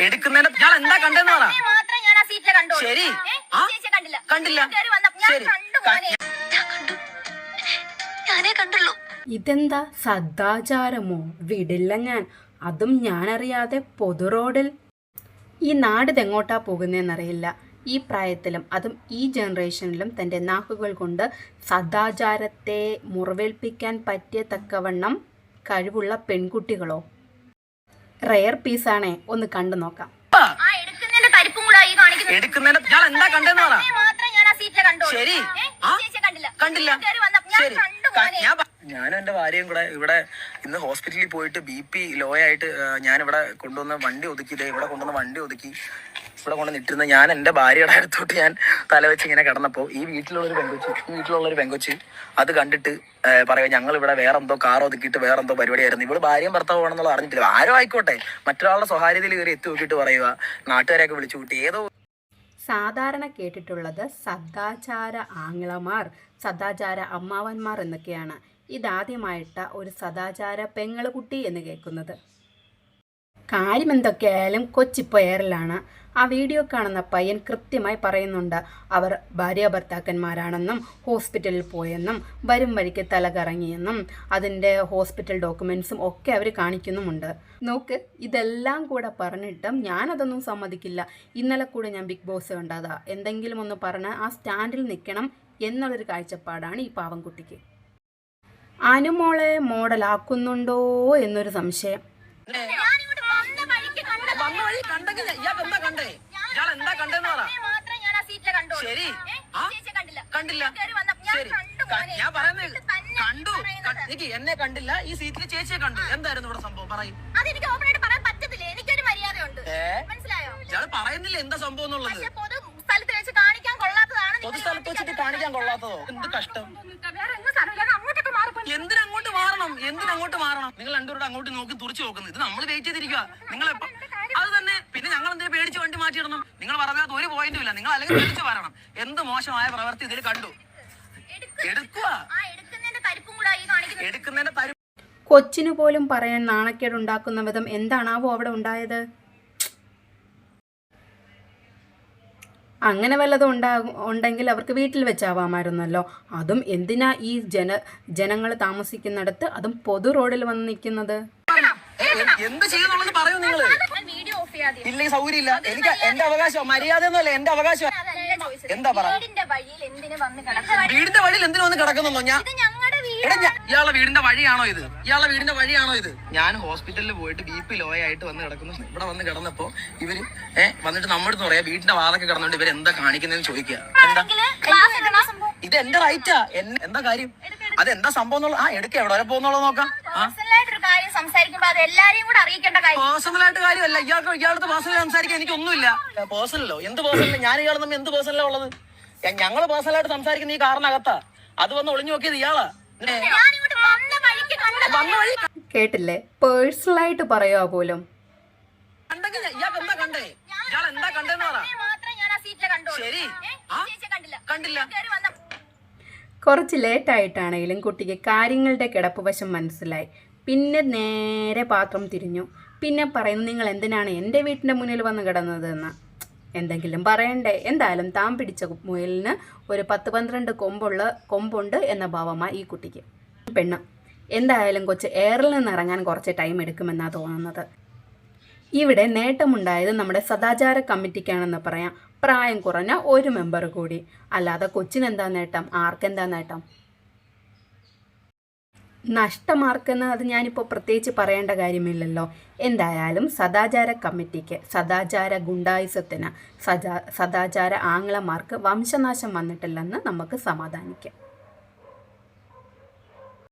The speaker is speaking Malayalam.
എടുക്കുന്നതിന് ഞാൻ എന്താ കണ്ടെന്ന് പറ. മാത്രം ഞാൻ ആ സീറ്റിലെ കണ്ടു. ശരി. കണ്ടില്ല. കണ്ടില്ല. ഞാൻ കയറി ഞാൻ ശരി. കണ്ടു ക- മോനെ. കണ്ടു. ഞാനേ കണ്ടുള്ളൂ. ഇതെന്താ സദാചാരമോ? വിടില്ല ഞാൻ. അതും ഞാനറിയാതെ പൊതു റോഡിൽ. ഈ നാട് തെങ്ങോട്ടാ പോകുന്നതെന്നറിയില്ല ഈ പ്രായത്തിലും അതും ഈ ജനറേഷനിലും തന്റെ നാക്കുകൾ കൊണ്ട് സദാചാരത്തെ മുറിവേൽപ്പിക്കാൻ പറ്റിയ തക്കവണ്ണം കഴിവുള്ള പെൺകുട്ടികളോ? റെയർ പീസാണേ ഒന്ന് കണ്ടു നോക്കാം. ഞാൻ എന്റെ ഭാര്യയും കൂടെ ഇവിടെ ഇന്ന് ഹോസ്പിറ്റലിൽ പോയിട്ട് ബി പി ലോ ആയിട്ട് ഞാൻ ഇവിടെ കൊണ്ടുവന്ന വണ്ടി ഒതുക്കി ഇവിടെ കൊണ്ടുവന്ന വണ്ടി ഒതുക്കി. ഇവിടെ കൊണ്ട് നിട്ടിരുന്ന ഞാൻ എന്റെ ഭാര്യയുടെ അടുത്തോട്ട് ഞാൻ തലവെച്ച് ഇങ്ങനെ കിടന്നപ്പോൾ ഈ വീട്ടിലുള്ള ഒരു പെങ്കൊച്ച് ഈ വീട്ടിലുള്ള ഒരു പെങ്കൊച്ച് അത് കണ്ടിട്ട് പറയുക ഞങ്ങൾ ഇവിടെ വേറെ എന്തോ കാർ ഒതുക്കിയിട്ട് വേറെ എന്തോ പരിപാടിയായിരുന്നു. ഇവിടെ ഭാര്യയും ഭർത്താവ് ആണെന്നുള്ള അറിഞ്ഞിട്ടില്ല. ആരോ ആയിക്കോട്ടെ. മറ്റൊരാളുടെ സ്വകാര്യതയിൽ കയറി എത്തി നോക്കിയിട്ട് പറയുക നാട്ടുകാരെയൊക്കെ വിളിച്ചു കൂട്ടി. ഏതോ സാധാരണ കേട്ടിട്ടുള്ളത് സദാചാര ആംഗ്ലമാർ സദാചാര അമ്മാവന്മാർ എന്നൊക്കെയാണ്. ഇതാദ്യമായിട്ട ഒരു സദാചാര പെങ്ങളുകുട്ടി എന്ന് കേൾക്കുന്നത്. കാര്യം എന്തൊക്കെയായാലും കൊച്ചിപ്പയറിലാണ് ആ വീഡിയോ കാണുന്ന പയ്യൻ കൃത്യമായി പറയുന്നുണ്ട്. അവർ ഭാര്യ ഭർത്താക്കന്മാരാണെന്നും ഹോസ്പിറ്റലിൽ പോയെന്നും വരും വഴിക്ക് തല കറങ്ങിയെന്നും അതിന്റെ ഹോസ്പിറ്റൽ ഡോക്യുമെൻസും ഒക്കെ അവർ കാണിക്കുന്നുമുണ്ട്. നോക്ക് ഇതെല്ലാം കൂടെ പറഞ്ഞിട്ടും ഞാനതൊന്നും സമ്മതിക്കില്ല. ഇന്നലെ കൂടെ ഞാൻ ബിഗ് ബോസ് കണ്ടതാ. എന്തെങ്കിലും ഒന്ന് പറഞ്ഞ് ആ സ്റ്റാൻഡിൽ നിൽക്കണം എന്നുള്ളൊരു കാഴ്ചപ്പാടാണ് ഈ പാവംകുട്ടിക്ക്. അനുമോളെ മോഡലാക്കുന്നുണ്ടോ എന്നൊരു സംശയം ഞാനിങ്ങോട്ട് വന്ന വഴിക്ക് കണ്ടതാ. വന്ന ഇയാൾക്ക് എന്താ കണ്ടേ? ഇയാൾ കണ്ടെന്ന് പറ. ശരി. കണ്ടില്ല. ഞാൻ ശരി. പറയുന്നത് കണ്ടു. എനിക്ക് എന്നെ കണ്ടില്ല. ഈ സീറ്റിൽ ചേച്ചിയെ കണ്ടു. എന്തായിരുന്നു ഇവിടെ സംഭവം? പറയും. ഇയാൾ പറയുന്നില്ല എന്താ സംഭവം എന്നുള്ളത്. വെച്ച് പൊതുസ്ഥലത്ത് വെച്ചിട്ട് കാണിക്കാൻ കൊള്ളാത്തതോ? എന്ത് കഷ്ടം. എന്തിനങ്ങോട്ട് മാറണം? നിങ്ങൾ രണ്ടുപേരും അങ്ങോട്ട് നോക്കി തുറച്ചു നോക്കുന്നത് ഇത് നമ്മൾ വെയിറ്റ് ചെയ്തിരിക്കുക നിങ്ങൾ അത് തന്നെ. പിന്നെ ഞങ്ങൾ എന്തെങ്കിലും പേടിച്ച് വണ്ടി മാറ്റിയിടണം നിങ്ങൾ പറഞ്ഞാൽ ഒരു പോയിന്റും ഇല്ല. നിങ്ങൾ അല്ലെങ്കിൽ പേടിച്ച് വരണം. എന്ത് മോശമായ പ്രവൃത്തി ഇതിൽ കണ്ടു? എടുക്കുക ആ എടുക്കുന്നതിന്റെ കൊച്ചിനു പോലും പറയാൻ നാണക്കേട് നാണക്കേടുണ്ടാക്കുന്ന വിധം എന്താണാവോ അവിടെ ഉണ്ടായത്? അങ്ങനെ വല്ലതും ഉണ്ടാകും ഉണ്ടെങ്കിൽ അവർക്ക് വീട്ടിൽ വെച്ചാവാമായിരുന്നല്ലോ. അതും എന്തിനാ ഈ ജന ജനങ്ങൾ താമസിക്കുന്നിടത്ത് അതും പൊതു റോഡിൽ വന്ന് നിൽക്കുന്നത്? എന്ത് ചെയ്യുന്നുള്ളത് പറയൂ സൗകര്യം ഇല്ല. എനിക്ക് എന്റെ അവകാശം മര്യാദ ഒന്നുമല്ല എന്റെ അവകാശം. എന്താ പറയാ വീടിന്റെ വഴിയിൽ എന്തിനു വന്ന് കിടക്കുക വീടിന്റെ വഴിയിൽ എന്തിനു വന്ന് കിടക്കുന്നോ ഞാൻ ഇയാളുടെ വീടിന്റെ വഴിയാണോ ഇത്? ഇയാളെ വീടിന്റെ വഴിയാണോ ഇത്? ഞാൻ ഹോസ്പിറ്റലിൽ പോയിട്ട് ബി പി ലോ ആയിട്ട് വന്ന് കിടക്കുന്നു. ഇവിടെ വന്ന് കിടന്നപ്പോ ഇവർ ഏഹ് വന്നിട്ട് നമ്മുടെ അടുത്ത് പറയാ വീടിന്റെ വാതൊക്കെ കിടന്നുകൊണ്ട് ഇവർ എന്താ കാണിക്കുന്നതെന്ന് ചോദിക്കുക എന്താ? ഇത് എന്റെ റൈറ്റാ. എന്താ കാര്യം? അതെന്താ സംഭവം എന്നുള്ള ആ എടുക്ക എവിടെ വരെ പോകുന്നുള്ളത് നോക്കാം. പേഴ്സണലായിട്ട് കാര്യമല്ല. ഇയാൾക്ക് ഇയാളുടെ പേഴ്സണൽ സംസാരിക്കാൻ എനിക്ക് ഒന്നുമില്ല പേഴ്സണലോ? എന്ത് പേഴ്സണൽ ഞാൻ ഇയാൾ തമ്മിൽ എന്ത് പേഴ്സണലാ ഉള്ളത്? ഞങ്ങൾ പേഴ്സണലായിട്ട് സംസാരിക്കുന്ന ഈ കാറിനകത്താ. അത് വന്ന് ഒളിഞ്ഞു നോക്കിയത് ഇയാളാ. കേട്ടില്ലേ? പേഴ്സണലായിട്ട് പറയുക പോലും? കണ്ടെങ്കിൽ ഇയാൾക്ക് എന്താ കണ്ടേ? ഇയാൾ എന്താ കണ്ടെന്ന് പറ. മാത്രം ഞാൻ ആ സീറ്റിലെ കണ്ടു. ശരി. ഏ, കണ്ടില്ല. കണ്ടില്ല. ഞാൻ കയറി വന്ന കുറച്ച് ലേറ്റായിട്ടാണെങ്കിലും കുട്ടിക്ക് കാര്യങ്ങളുടെ കിടപ്പ് വശം മനസ്സിലായി. പിന്നെ നേരെ പാത്രം തിരിഞ്ഞു. പിന്നെ പറയുന്നു നിങ്ങൾ എന്തിനാണ് എന്റെ വീട്ടിന്റെ മുന്നിൽ വന്ന് കിടന്നതെന്ന്? എന്തെങ്കിലും പറയണ്ടേ. എന്തായാലും താൻ പിടിച്ച മുയലിന് ഒരു പത്ത് പന്ത്രണ്ട് കൊമ്പുള്ള കൊമ്പുണ്ട് എന്ന ഭാവമായി ഈ കുട്ടിക്ക്. പെണ്ണ്. എന്തായാലും കൊച്ച് എയറിൽ നിന്ന് ഇറങ്ങാൻ കുറച്ച് ടൈം എടുക്കുമെന്നാണ് തോന്നുന്നത്. ഇവിടെ നേട്ടമുണ്ടായത് നമ്മുടെ സദാചാര കമ്മിറ്റിക്കാണെന്ന് പറയാം. പ്രായം കുറഞ്ഞ ഒരു മെമ്പർ കൂടി. അല്ലാതെ കൊച്ചിനെന്താ നേട്ടം? ആർക്കെന്താ നേട്ടം? നഷ്ടമാർക്കെന്ന് അത് ഞാനിപ്പോൾ പ്രത്യേകിച്ച് പറയേണ്ട കാര്യമില്ലല്ലോ. എന്തായാലും സദാചാര കമ്മിറ്റിക്ക് സദാചാര ഗുണ്ടായുസത്തിന് സദാ സദാചാര ആംഗ്ലമാർക്ക് വംശനാശം വന്നിട്ടില്ലെന്ന് നമുക്ക് സമാധാനിക്കാം.